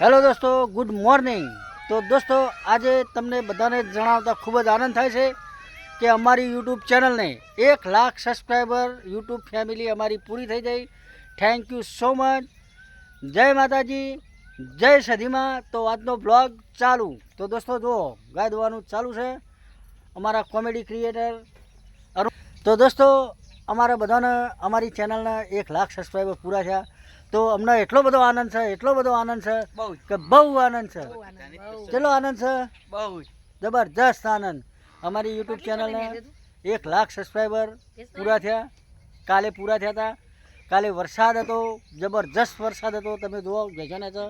Hello દોસ્તો, good morning. તો દોસ્તો, આજે તમને બધાને જણાવતા ખૂબ જ આનંદ થાય છે કે અમારી યુટ્યુબ ચેનલને એક લાખ સબસ્ક્રાઈબર યુટ્યુબ ફેમિલી અમારી પૂરી થઈ ગઈ. થેન્ક યુ સો મચ જય માતાજી, જય સધીમાં. તો આજનો બ્લોગ ચાલુ. તો દોસ્તો, જુઓ ગાય દોવાનું ચાલુ છે અમારા કોમેડી ક્રિએટર તો દોસ્તો, અમારા બધાને, અમારી ચેનલના એક લાખ સબસ્ક્રાઈબર પૂરા થયા. તો અમને એટલો બધો આનંદ છે એટલો બધો આનંદ છે કે બહુ આનંદ છે. કેટલો આનંદ છે? બહુ જબરજસ્ત આનંદ. અમારી યુટ્યુબ ચેનલને એક લાખ સબસ્ક્રાઈબર પૂરા થયા. કાલે પૂરા થયા હતા કાલે વરસાદ હતો જબરજસ્ત વરસાદ હતો. તમે જુઓ ગજાને છે.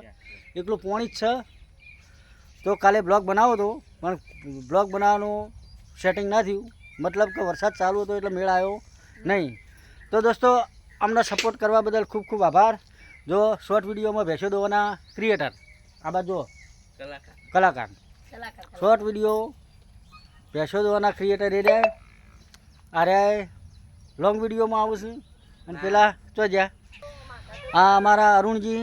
એકલું પોણી જ છે. તો કાલે બ્લોગ બનાવો હતો પણ બ્લોગ બનાવવાનું સેટિંગ ના થયું. મતલબ કે વરસાદ ચાલુ હતો એટલે મેળ આવ્યો નહીં. તો દોસ્તો અમને સપોર્ટ કરવા બદલ ખૂબ ખૂબ આભાર. જો શોર્ટ વિડીયોમાં ભેંસો દોવાના ક્રિએટર આ બાજુ જુઓ, કલાકાર. કલાકાર. Short video. ભેંસો દોવાના ક્રિએટર એ રહ્યા આ લોંગ વિડીયોમાં આવું છું. અને પેલા ચો જ્યાં. આ અમારા અરુણજી.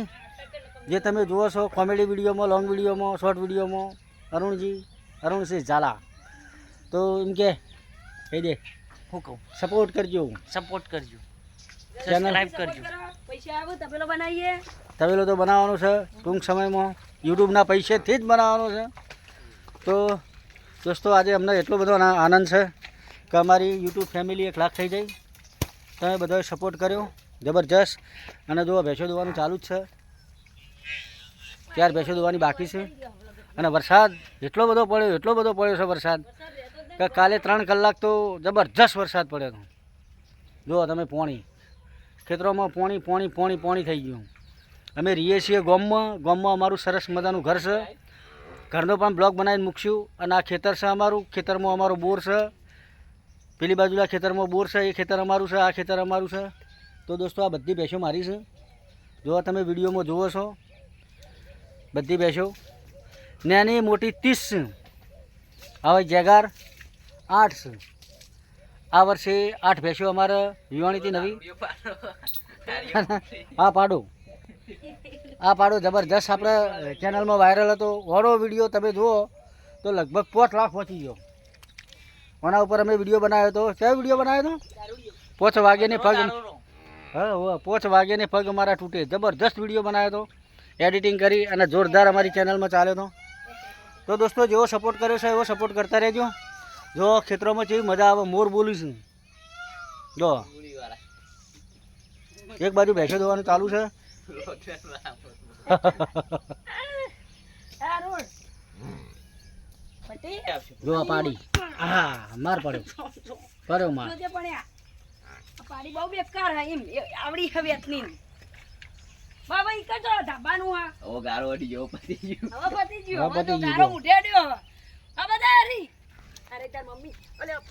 જે તમે જુઓ છો કોમેડી વિડીયોમાં લોંગ વિડીયોમાં શોર્ટ વિડીયોમાં. અરુણજી. અરુણસિંહ ઝાલા. તો એમ કે કહી દે. હું કહું? સપોર્ટ કરજો. સપોર્ટ કરજો. સબસ્ક્રાઇબ કરજો. પૈસા આવો તબેલો બનાવીએ. તવેલો તો બનાવવાનો છે ટૂંક સમયમાં. યુટ્યુબના પૈસેથી જ બનાવવાનો છે. તો દોસ્તો આજે અમને એટલો બધો આનંદ છે કે અમારી યુટ્યુબ ફેમિલી એક લાખ થઈ ગઈ. તમે બધાએ સપોર્ટ કર્યો. જબરજસ્ત. અને જો ભેંસો દોવાનું ચાલુ જ છે. ત્યાર ભેંસો દોવાની બાકી છે. અને વરસાદ એટલો બધો પડ્યો એટલો બધો પડ્યો છે વરસાદ કે કાલે ત્રણ કલાક તો જબરજસ્ત વરસાદ પડ્યો હતો. જુઓ તમે પોણી. ખેતરોમાં પોણી પોણી પોણી પોણી થઈ ગયું. અમે રહીએ છીએ ગોમમાં. ગોમમાં અમારું સરસ મજાનું ઘર છે. ઘરનો પણ બ્લોક બનાવીને મૂકશું અને આ ખેતર છે અમારું. ખેતરમાં અમારો બોર છે. પેલી બાજુના ખેતરમાં બોર છે. એ ખેતર અમારું છે. આ ખેતર અમારું છે. તો દોસ્તો, આ બધી ભેંસો મારી છે. જો તમે વિડીયોમાં જુઓ છો, બધી ભેંસો. નાની મોટી ત્રીસ હવે જેગાર આઠ આ વર્ષે આઠ ભેંસો અમારે યુવાણીથી નવી. આ પાડો. આ પાડો જબરજસ્ત આપણે ચેનલમાં વાયરલ હતો. ઓરો વીડિયો તમે જુઓ તો લગભગ પોચ લાખ પહોંચી ગયો. આના ઉપર અમે વીડિયો બનાવ્યો હતો કયો વીડિયો બનાવ્યો હતો પોચ વાગ્યાની પગ હા પાંચ વાગ્યાની પગ અમારા તૂટે. જબરજસ્ત વીડિયો બનાવ્યો હતો એડિટિંગ કરી અને જોરદાર અમારી ચેનલમાં ચાલ્યો હતો તો દોસ્તો જેવો સપોર્ટ કર્યો છે એવો સપોર્ટ કરતા રહેજો. જો ખેતરોમાં જેવી મજા આવે મોર બોલું છું જો. એક બાજુ ભેંસો ધોવાનું ચાલુ છે. આ રોડ પટી જો પાડી. હા માર પડ્યો. પડ્યો માર. જોજે પણ આ આ પાડી બહુ બેકાર હે એમ એ આવડી હવે એટલી બાબા ઈ કજો ધાબાનું આ. ઓ ગારો પતી ગયો. હવે પતી ગયો. હવે હવે તો ગારો ઉઠે ડ્યો આ બધા હરી. અરે તાર મમ્મી ઓલે આ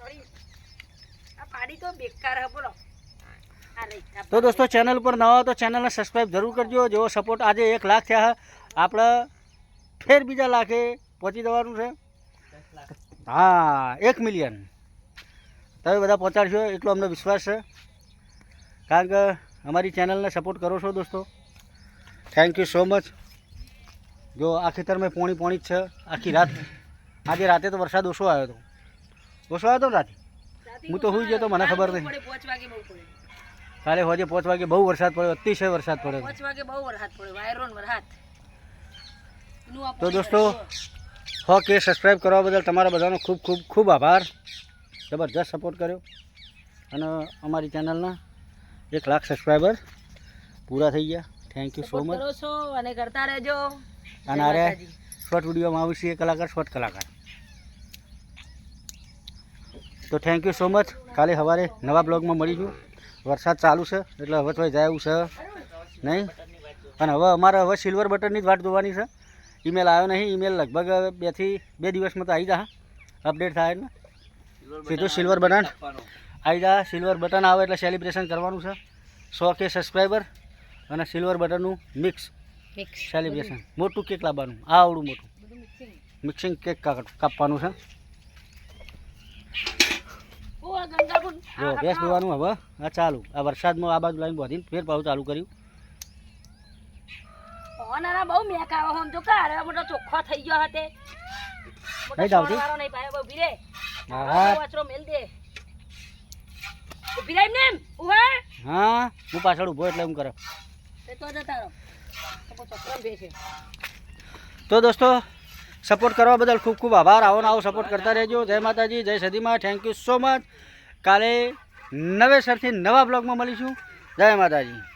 આ પાડી તો બેકાર હે બોલો. તો દોસ્તો ચેનલ ઉપર નવા તો ચેનલને સબસ્ક્રાઈબ જરૂર કરજો. જેવો સપોર્ટ આજે એક લાખ થયા. આપણે ફેર બીજા લાખે પહોંચી જવાનું છે. હા એક મિલિયન તમે બધા પહોંચાડશો એટલો અમને વિશ્વાસ છે. કારણ કે અમારી ચેનલને સપોર્ટ કરો છો દોસ્તો. થેન્ક યુ સો મચ જો આ ખેતરમાં પોણી પોણી જ છે. આખી રાત આજે રાતે તો વરસાદ ઓછો આવ્યો હતો. ઓછો હતો ને રાતે હું તો હુઈ ગયો તો મને ખબર નહીં. કાલે હોજે પાંચ વાગે બહુ વરસાદ પડ્યો અતિશય વરસાદ પડ્યો. પાંચ વાગે બહુ વરસાદ પડ્યો વાયરોન વરસાદ. તો દોસ્તો હો કે સબસ્ક્રાઈબ કરવા બદલ તમારા બધાનો ખૂબ ખૂબ ખૂબ આભાર. જબરજસ્ત સપોર્ટ કર્યો. અને અમારી ચેનલના એક લાખ સબસ્ક્રાઈબર પૂરા થઈ ગયા. થેન્ક યુ સો મચ અને કરતા રહેજો. અને અરે. શોર્ટ વિડીયોમાં આવશે એ કલાકાર શોર્ટ કલાકાર. તો થેન્ક યુ સો મચ કાલે સવારે નવા બ્લોગમાં મળીશું. વરસાદ ચાલુ છે એટલે હવે તો જાય એવું છે નહીં? અને હવે અમારે હવે સિલ્વર બટનની જ વાટ જોવાની છે. ઈમેલ આવ્યો નહીં ઈમેલ લગભગ બેથી બે દિવસમાં તો આવી જા. અપડેટ થાય એટલે. સીધું સિલ્વર બટન આવી જા સિલ્વર બટન આવે એટલે સેલિબ્રેશન કરવાનું છે. સો કે સબસ્ક્રાઈબર અને સિલ્વર બટનનું મિક્સ સેલિબ્રેશન મોટું કેક લાવવાનું આ આવડું મોટું. મિક્સિંગ કેક કાપ- કાપવાનું છે ઓ, આ ગંગાકુંડ. જો ભેંસ દોવાનું હવે આ ચાલુ. આ વરસાદમાં આ બાજુ લાઈન બાંધીને ફેર પાછું ચાલુ કર્યું. ઓનારા બહુ મેક આવે હમ જો કા મોટો ચોખ્ખો થઈ ગયો હતે નહીં ડાવતી? નહીં હા વાચરો મેલ દે. ઊભી રહી ને એમ હા. હું પાછળ ઊભો એટલે એમ કરે. તે તો જતા રહો. તો બેસે તો દોસ્તો સપોર્ટ કરવા બદલ ખૂબ ખૂબ આભાર. આવો ને આવો સપોર્ટ કરતા રહેજો. જય માતાજી જય સદીમાં થેન્ક યુ સો મચ કાલે નવેસરથી નવા બ્લોગમાં મળીશું. જય માતાજી.